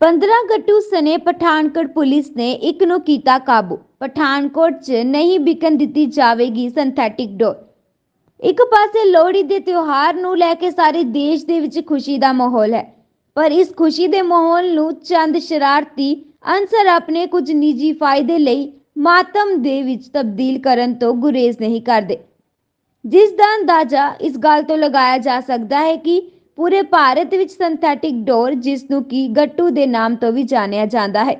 15 ਗੱਟੂ ਸਨੇ Pathankot police ਨੇ ਇੱਕ ਨੂੰ ਕੀਤਾ ਕਾਬੂ। ਪਠਾਨਕੋਟ 'ਚ ਨਹੀਂ ਵਿਕਣ ਦਿੱਤੀ ਜਾਵੇਗੀ ਸਿੰਥੈਟਿਕ ਡੋਰ ਇੱਕ ਪਾਸੇ ਲੋਹੜੀ ਦੇ ਤਿਉਹਾਰ ਨੂੰ ਲੈ ਕੇ ਸਾਰੇ ਦੇਸ਼ ਦੇ ਵਿੱਚ ਖੁਸ਼ੀ ਦਾ ਮਾਹੌਲ ਹੈ। ਪਰ ਇਸ ਖੁਸ਼ੀ ਦੇ ਮਾਹੌਲ ਨੂੰ ਚੰਦ ਸ਼ਰਾਰਤੀ ਅਨਸਰ ਆਪਣੇ ਕੁਝ ਨਿੱਜੀ ਫਾਇਦੇ ਲਈ ਮਾਤਮ ਦੇ ਵਿੱਚ ਤਬਦੀਲ ਕਰਨ ਤੋਂ ਗੁਰੇਜ਼ ਨਹੀਂ ਕਰਦੇ। ਜਿਸ ਦਾ ਅੰਦਾਜ਼ਾ ਇਸ ਗੱਲ ਤੋਂ ਲਗਾਇਆ ਜਾ ਸਕਦਾ ਹੈ ਕਿ ਪੂਰੇ ਭਾਰਤ ਵਿੱਚ ਸਿੰਥੈਟਿਕ ਡੋਰ ਜਿਸ ਨੂੰ ਕਿ ਗੱਟੂ ਦੇ ਨਾਮ ਤੋਂ ਵੀ ਜਾਣਿਆ ਜਾਂਦਾ ਹੈ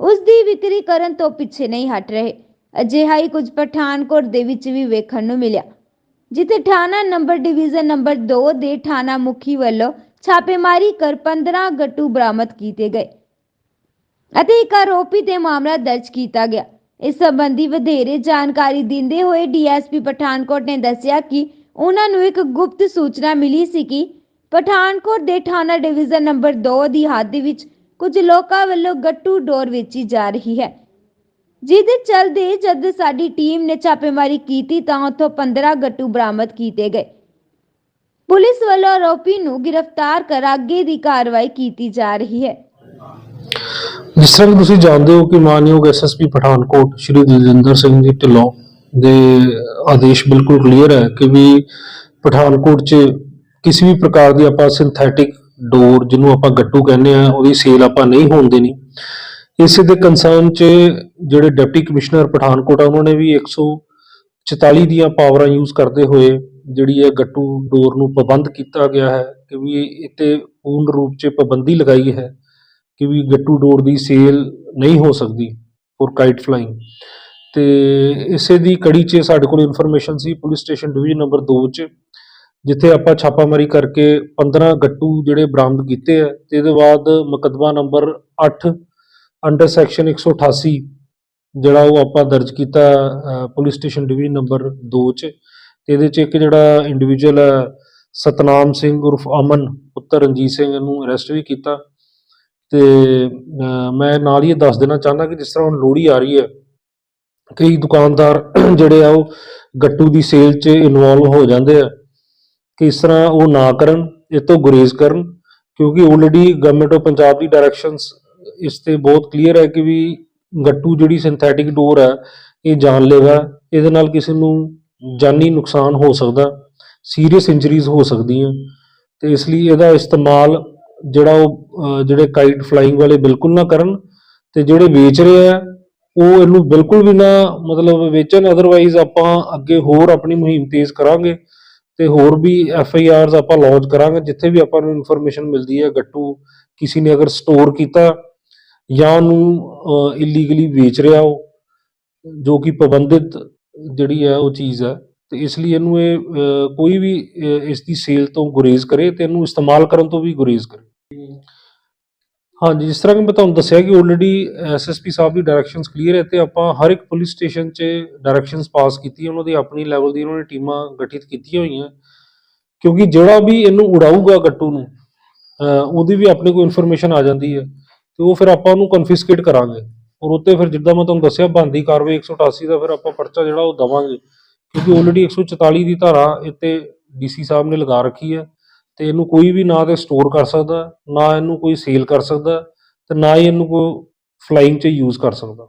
ਉਸ ਦੀ ਵਿਕਰੀ ਕਰਨ ਤੋਂ ਪਿੱਛੇ ਨਹੀਂ ਹਟ ਰਹੇ। ਅਜਿਹਾ ਹੀ ਕੁਝ ਪਠਾਨਕੋਟ ਦੇ ਵਿੱਚ ਵੀ ਵੇਖਣ ਨੂੰ ਮਿਲਿਆ, ਜਿੱਥੇ ਥਾਣਾ ਨੰਬਰ ਡਿਵੀਜ਼ਨ ਨੰਬਰ 2 ਦੇ ਥਾਣਾ ਮੁਖੀ ਵੱਲੋਂ ਛਾਪੇਮਾਰੀ ਕਰ 15 ਗੱਟੂ ਬਰਾਮਦ ਕੀਤੇ ਗਏ ਅਤੇ ਇੱਕ ਆਰੋਪੀ ਤੇ ਮਾਮਲਾ ਦਰਜ ਕੀਤਾ ਗਿਆ। ਇਸ ਸੰਬੰਧੀ ਵਧੇਰੇ ਜਾਣਕਾਰੀ ਦਿੰਦੇ ਹੋਏ ਡੀਐਸਪੀ ਪਠਾਨਕੋਟ ਨੇ ਦੱਸਿਆ ਕਿ ਉਹਨਾਂ ਨੂੰ ਇੱਕ ਗੁਪਤ ਸੂਚਨਾ ਮਿਲੀ ਸੀ ਕਿ ਪਠਾਨਕੋਟ ਦੇ ਥਾਣਾ ਡਿਵੀਜ਼ਨ ਨੰਬਰ 2 ਦੀ ਹੱਦ ਵਿੱਚ ਕੁਝ ਲੋਕਾਂ ਵੱਲੋਂ ਗੱਟੂ ਡੋਰ ਵੇਚੀ ਜਾ ਰਹੀ ਹੈ। ਜਿਹਦੇ ਚਲਦੇ ਜਦ ਸਾਡੀ ਟੀਮ ਨੇ ਛਾਪੇਮਾਰੀ ਕੀਤੀ ਤਾਂ ਉੱਥੋਂ 15 ਗੱਟੂ ਬਰਾਮਦ ਕੀਤੇ ਗਏ। ਪੁਲਿਸ ਵੱਲੋਂ ਆਰੋਪੀ ਨੂੰ ਗ੍ਰਿਫਤਾਰ ਕਰ ਅੱਗੇ ਦੀ ਕਾਰਵਾਈ ਕੀਤੀ ਜਾ ਰਹੀ ਹੈ। ਜਿਸ ਤਰ੍ਹਾਂ ਕਿ ਤੁਸੀਂ ਜਾਣਦੇ ਹੋ ਕਿ ਮਾਨਯੋਗ ਐਸਐਸਪੀ ਪਠਾਨਕੋਟ ਸ਼੍ਰੀ ਦਲਜਿੰਦਰ ਸਿੰਘ ਜੀ ਢਿੱਲੋਂ ਦੇ ਆਦੇਸ਼ ਬਿਲਕੁਲ ਕਲੀਅਰ ਹੈ ਕਿ ਵੀ ਪਠਾਨਕੋਟ 'ਚ ਕਿਸੇ ਵੀ ਪ੍ਰਕਾਰ ਦੀ ਆਪਾਂ ਸਿੰਥੈਟਿਕ ਡੋਰ ਜਿਹਨੂੰ ਆਪਾਂ ਗੱਟੂ ਕਹਿੰਦੇ ਆ ਉਹਦੀ ਸੇਲ ਆਪਾਂ ਨਹੀਂ ਹੋਣ ਦੇਣੀ। ਇਸੇ ਦੇ ਕੰਸਰਨ 'ਚ ਜਿਹੜੇ ਡਿਪਟੀ ਕਮਿਸ਼ਨਰ ਪਠਾਨਕੋਟ ਆ, ਉਹਨਾਂ ਨੇ ਵੀ 144 ਦੀਆਂ ਪਾਵਰਾਂ ਯੂਜ਼ ਕਰਦੇ ਹੋਏ ਜਿਹੜੀ ਇਹ ਗੱਟੂ ਡੋਰ ਨੂੰ ਪਾਬੰਦ ਕੀਤਾ ਗਿਆ ਹੈ ਕਿ ਵੀ ਇਤੇ ਪੂਰਨ ਰੂਪ 'ਚ ਪਾਬੰਦੀ ਲਗਾਈ ਹੈ ਕਿ ਵੀ ਗੱਟੂ ਡੋਰ ਦੀ ਸੇਲ ਨਹੀਂ ਹੋ ਸਕਦੀ ਫॉर ਕਾਈਟ ਫਲਾਈਂਗ ਤੇ ਇਸੇ ਦੀ ਕੜੀ 'ਚ ਸਾਡੇ ਕੋਲ ਇਨਫੋਰਮੇਸ਼ਨ ਸੀ, ਪੁਲਿਸ ਸਟੇਸ਼ਨ ਡਿਵੀਜ਼ਨ ਨੰਬਰ 2 'ਚ। ਜਿੱਥੇ ਆਪਾਂ ਛਾਪਾਮਾਰੀ ਕਰਕੇ 15 ਗੱਟੂ ਜਿਹੜੇ ਬਰਾਮਦ ਕੀਤੇ ਆ ਤੇ ਇਹਦੇ ਬਾਅਦ ਮੁਕੱਦਮਾ ਨੰਬਰ 8 ਅੰਡਰ ਸੈਕਸ਼ਨ 188 ਜਿਹੜਾ ਉਹ ਆਪਾਂ ਦਰਜ ਕੀਤਾ ਪੁਲਿਸ ਸਟੇਸ਼ਨ ਡਿਵੀਜ਼ਨ ਨੰਬਰ 2 'ਚ ਤੇ ਇਹਦੇ 'ਚ ਇੱਕ ਜਿਹੜਾ ਇੰਡੀਵਿਜੂਅਲ ਹੈ ਸਤਨਾਮ ਸਿੰਘ ਉਰਫ ਅਮਨ, ਪੁੱਤਰ ਰਣਜੀਤ ਸਿੰਘ ਨੂੰ ਅਰੈਸਟ ਵੀ ਕੀਤਾ ਤੇ ਮੈਂ ਨਾਲ ਹੀ ਇਹ ਦੱਸ ਦੇਣਾ ਚਾਹੁੰਦਾ ਕਿ ਜਿਸ ਤਰ੍ਹਾਂ ਹੁਣ ਲੋਹੜੀ ਆ ਰਹੀ ਹੈ, ਕਈ ਦੁਕਾਨਦਾਰ ਜਿਹੜੇ ਆ ਉਹ ਗੱਟੂ ਦੀ ਸੇਲ 'ਚ ਇਨਵੋਲਵ ਹੋ ਜਾਂਦੇ ਆ। ਕਿ ਇਸ ਤਰ੍ਹਾਂ ਉਹ ਨਾ ਕਰਨ, ਇਹ ਤੋਂ ਗੁਰੇਜ਼ ਕਰਨ, ਕਿਉਂਕਿ ਆਲਰੇਡੀ ਗਵਰਨਮੈਂਟ ਆਫ ਪੰਜਾਬ ਦੀ ਡਾਇਰੈਕਸ਼ਨਸ ਇਸ ਤੇ ਬਹੁਤ ਕਲੀਅਰ ਹੈ ਕਿ ਵੀ ਗੱਟੂ ਜਿਹੜੀ ਸਿੰਥੈਟਿਕ ਡੋਰ ਹੈ, ਇਹ ਜਾਨਲੇਵਾ ਹੈ। ਇਹਦੇ ਨਾਲ ਕਿਸੇ ਨੂੰ ਜਾਨੀ ਨੁਕਸਾਨ ਹੋ ਸਕਦਾ ਸੀਰੀਅਸ ਇੰਜਰੀਜ਼ ਹੋ ਸਕਦੀਆਂ ਤੇ ਇਸ ਲਈ ਇਹਦਾ ਇਸਤੇਮਾਲ ਜਿਹੜਾ ਉਹ ਜਿਹੜੇ ਕਾਈਟ ਫਲਾਈਂਗ ਵਾਲੇ ਬਿਲਕੁਲ ਨਾ ਕਰਨ, ਤੇ ਜਿਹੜੇ ਵੇਚ ਰਹੇ ਆ, ਉਹ ਇਹਨੂੰ ਬਿਲਕੁਲ ਵੀ ਨਾ ਮਤਲਬ ਵੇਚਣ ਅਦਰਵਾਈਜ਼ ਆਪਾਂ ਅੱਗੇ ਹੋਰ ਆਪਣੀ ਮੁਹਿੰਮ ਤੇਜ਼ ਕਰਾਂਗੇ ਤੇ ਹੋਰ ਵੀ ਐਫ ਆਈ ਆਰਸ ਆਪਾਂ ਲੌਂਚ ਕਰਾਂਗੇ, ਜਿੱਥੇ ਵੀ ਆਪਾਂ ਨੂੰ ਇਨਫੋਰਮੇਸ਼ਨ ਮਿਲਦੀ ਹੈ, ਗੱਟੂ ਕਿਸੇ ਨੇ ਅਗਰ ਸਟੋਰ ਕੀਤਾ ਜਾਂ ਉਹਨੂੰ ਇਲੀਗਲੀ ਵੇਚ ਰਿਹਾ ਉਹ, ਜੋ ਕਿ ਪਾਬੰਦਿਤ ਜਿਹੜੀ ਹੈ ਉਹ ਚੀਜ਼ ਹੈ, ਤੇ ਇਸ ਲਈ ਇਹਨੂੰ ਇਹ ਕੋਈ ਵੀ ਇਸ ਦੀ ਸੇਲ ਤੋਂ ਗੁਰੇਜ਼ ਕਰੇ ਤੇ ਇਹਨੂੰ ਇਸਤੇਮਾਲ ਕਰਨ ਤੋਂ ਵੀ ਗੁਰੇਜ਼ ਕਰੇ। ਹਾਂਜੀ, ਜਿਸ ਤਰ੍ਹਾਂ ਕਿ ਮੈਂ ਤੁਹਾਨੂੰ ਦੱਸਿਆ ਕਿ ਆਲਰੇਡੀ ਐਸਐਸਪੀ ਸਾਹਿਬ ਦੀ ਡਾਇਰੈਕਸ਼ਨਸ ਕਲੀਅਰ ਹੈ ਤੇ ਆਪਾਂ ਹਰ ਇੱਕ ਪੁਲਿਸ ਸਟੇਸ਼ਨ 'ਚ ਡਾਇਰੈਕਸ਼ਨਸ ਪਾਸ ਕੀਤੀ ਉਹਨਾਂ ਦੀ ਆਪਣੀ ਲੈਵਲ ਦੀ ਉਹਨਾਂ ਨੇ ਟੀਮਾਂ ਗਠਿਤ ਕੀਤੀਆਂ ਹੋਈਆਂ। ਕਿਉਂਕਿ ਜਿਹੜਾ ਵੀ ਇਹਨੂੰ ਉਡਾਊਗਾ ਗੱਟੂ ਨੂੰ ਉਹਦੀ ਵੀ ਆਪਣੇ ਕੋਲ ਇਨਫੋਰਮੇਸ਼ਨ ਆ ਜਾਂਦੀ ਹੈ ਤੇ ਉਹ ਫਿਰ ਆਪਾਂ ਉਹਨੂੰ ਕਨਫਿਸਕੇਟ ਕਰਾਂਗੇ। ਔਰ ਉੱਤੇ ਫਿਰ ਜਿੱਦਾਂ ਮੈਂ ਤੁਹਾਨੂੰ ਦੱਸਿਆ ਬੰਦੀ ਕਾਰਵਾਈ 188 ਦਾ ਫਿਰ ਆਪਾਂ ਪਰਚਾ ਜਿਹੜਾ ਉਹ ਦਵਾਂਗੇ। ਕਿਉਂਕਿ ਆਲਰੇਡੀ 144 ਦੀ ਧਾਰਾ ਇੱਥੇ ਡੀਸੀ ਸਾਹਿਬ ਨੇ ਲਗਾ ਰੱਖੀ ਹੈ। ਤੇ ਇਹਨੂੰ ਕੋਈ ਵੀ ਨਾ ਤੇ ਸਟੋਰ ਕਰ ਸਕਦਾ, ਨਾ ਇਹਨੂੰ ਕੋਈ ਸੇਲ ਕਰ ਸਕਦਾ ਤੇ ਨਾ ਹੀ ਇਹਨੂੰ ਕੋਈ ਫਲਾਈਂਗ 'ਚ ਯੂਜ਼ ਕਰ ਸਕਦਾ।